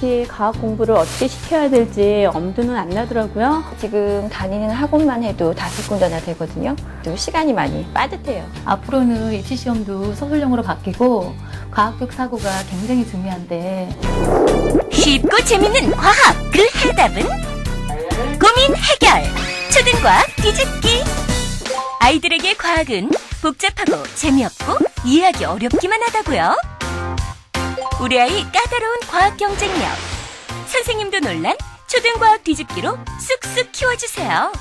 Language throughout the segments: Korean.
솔직히 과학 공부를 어떻게 시켜야 될지 엄두는 안 나더라고요. 지금 다니는 학원만 해도 다섯 군데나 되거든요. 좀 시간이 많이 빠듯해요. 앞으로는 입시 시험도 서술형으로 바뀌고 과학적 사고가 굉장히 중요한데 쉽고 재밌는 과학 그 해답은 고민 해결 초등과학 뒤집기 아이들에게 과학은 복잡하고 재미없고 이해하기 어렵기만 하다고요 우리 아이 까다로운 과학 경쟁력 선생님도 놀란 초등과학 뒤집기로 쑥쑥 키워주세요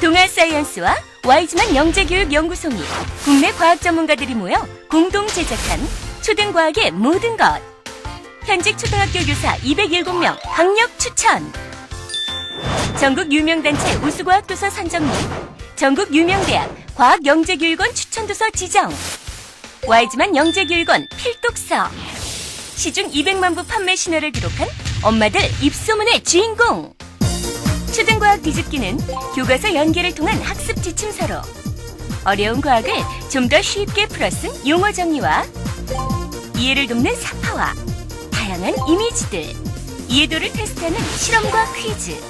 동아 사이언스와 와이즈만 영재교육연구소 및 국내 과학 전문가들이 모여 공동 제작한 초등과학의 모든 것 현직 초등학교 교사 207명 강력 추천. 전국 유명단체 우수과학도서 선정 및 전국 유명대학 과학영재교육원 추천도서 지정. 와이즈만 영재교육원 필독서. 시중 200만 부 판매 신화를 기록한 엄마들 입소문의 주인공. 초등과학 뒤집기는 교과서 연계를 통한 학습 지침서로 어려운 과학을 좀 더 쉽게 풀어쓴 용어 정리와 이해를 돕는 사파와 다양한 이미지들, 이해도를 테스트하는 실험과 퀴즈,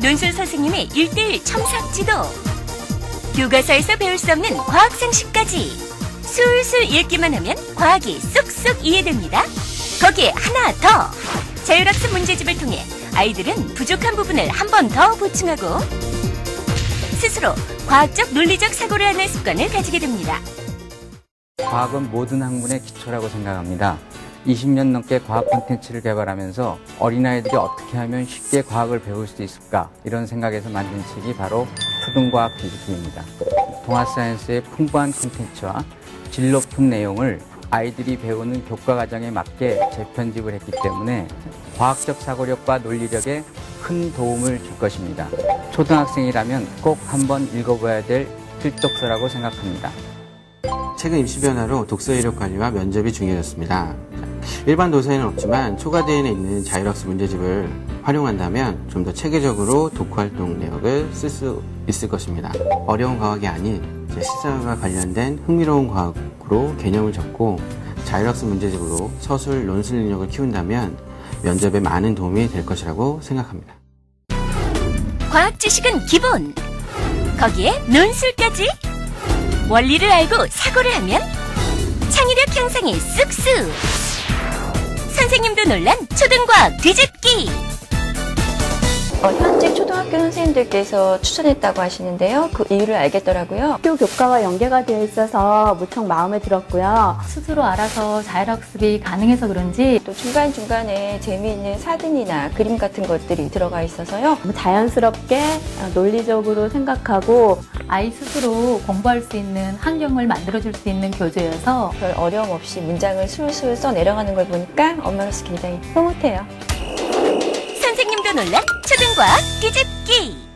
논술 선생님의 1대1 첨삭 지도, 교과서에서 배울 수 없는 과학 상식까지 술술 읽기만 하면 과학이 쏙쏙 이해됩니다. 거기에 하나 더! 자율학습 문제집을 통해 아이들은 부족한 부분을 한 번 더 보충하고 스스로 과학적 논리적 사고를 하는 습관을 가지게 됩니다. 과학은 모든 학문의 기초라고 생각합니다. 20년 넘게 과학 콘텐츠를 개발하면서 어린아이들이 어떻게 하면 쉽게 과학을 배울 수 있을까 이런 생각에서 만든 책이 바로 초등과학 뒤집기입니다. 동아사이언스의 풍부한 콘텐츠와 질 높은 내용을 아이들이 배우는 교과 과정에 맞게 재편집을 했기 때문에 과학적 사고력과 논리력에 큰 도움을 줄 것입니다. 초등학생이라면 꼭 한번 읽어봐야 될 필독서라고 생각합니다. 최근 입시 변화로 독서 이력 관리와 면접이 중요해졌습니다. 일반 도서에는 없지만 초과대에 있는 자율학습 문제집을 활용한다면 좀 더 체계적으로 독후활동 내역을 쓸 수 있을 것입니다. 어려운 과학이 아닌 시사와 관련된 흥미로운 과학으 로 개념을 적고 자율학습 문제집으로 서술, 논술 능력을 키운다면 면접에 많은 도움이 될 것이라고 생각합니다. 과학 지식은 기본. 거기에 논술까지. 원리를 알고 사고를 하면 창의력 향상이 쑥쑥. 선생님도 놀란 초등과학 뒤집기. 어, 현직 초등학교 선생님들께서 추천했다고 하시는데요. 그 이유를 알겠더라고요. 학교 교과와 연계가 되어 있어서 무척 마음에 들었고요. 스스로 알아서 자율학습이 가능해서 그런지 또 중간중간에 재미있는 사진이나 그림 같은 것들이 들어가 있어서요. 자연스럽게 어, 논리적으로 생각하고 아이 스스로 공부할 수 있는 환경을 만들어줄 수 있는 교재여서 별 어려움 없이 문장을 술술 써 내려가는 걸 보니까 엄마로서 굉장히 흐뭇해요. 선생님도 놀란 초등과학 뒤집기.